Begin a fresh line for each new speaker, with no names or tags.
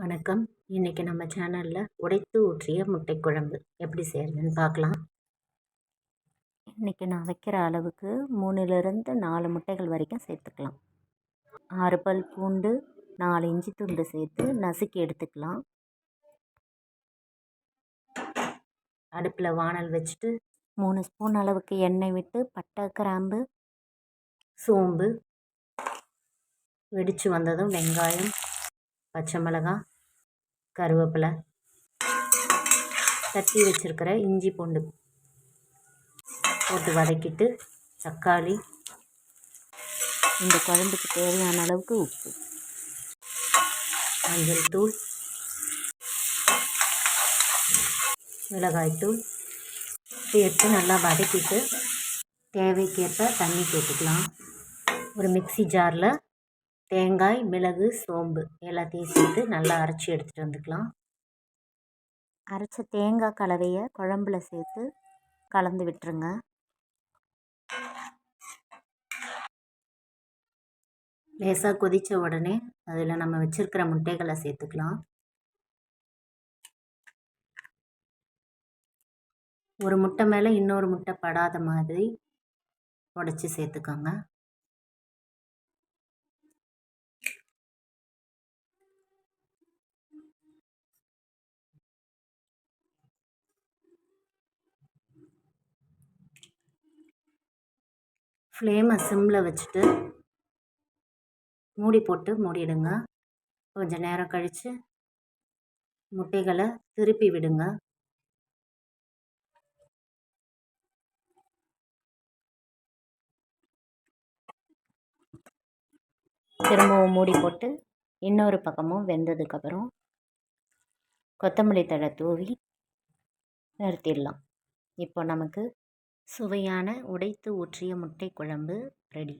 வணக்கம். இன்றைக்கி நம்ம சேனலில் உடைத்து ஊற்றிய முட்டை குழம்பு எப்படி செய்கிறதுன்னு பார்க்கலாம். இன்றைக்கி நான் வைக்கிற அளவுக்கு மூணுலேருந்து நாலு முட்டைகள் வரைக்கும் சேர்த்துக்கலாம். ஆறு பல் பூண்டு நாலு இஞ்சி துண்டு சேர்த்து நசுக்கி எடுத்துக்கலாம். அடுப்பில் வானல் வச்சுட்டு மூணு ஸ்பூன் அளவுக்கு எண்ணெய் விட்டு பட்டை கிராம்பு சோம்பு வெடித்து வந்ததும் வெங்காயம் பச்சை மிளகாய் கருவேப்பிலை. தட்டி வச்சுருக்கிற இஞ்சி பூண்டு போட்டு வதக்கிட்டு தக்காளி இந்த குழம்புக்கு தேவையான அளவுக்கு உப்பு மஞ்சள் தூள் மிளகாய்த்தூள் சேர்த்து நல்லா வதக்கிட்டு தேவைக்கேற்ப தண்ணி சேர்த்துக்கலாம். ஒரு மிக்சி ஜாரில் தேங்காய் மிளகு சோம்பு எல்லாத்தையும் சேர்த்து நல்லா அரைச்சி எடுத்துகிட்டு வந்துக்கலாம். அரைச்ச தேங்காய் கலவையை குழம்புல சேர்த்து கலந்து விட்டுருங்க. லேசாக கொதித்த உடனே அதில் நம்ம வச்சுருக்கிற முட்டைகளை சேர்த்துக்கலாம். ஒரு முட்டை மேலே இன்னொரு முட்டை படாத மாதிரி உடச்சி சேர்த்துக்கோங்க. ஃப்ளேமை சிம்மில் வச்சுட்டு மூடி போட்டு மூடிடுங்க. கொஞ்சம் நேரம் கழித்து முட்டைகளை திருப்பி விடுங்க. திரும்பவும் மூடி போட்டு இன்னொரு பக்கமும் வெந்ததுக்கப்புறம் கொத்தமல்லி தழை தூவி நிறுத்திடலாம். இப்போ நமக்கு சுவையான உடைத்து ஊற்றிய முட்டை குழம்பு ரெடி.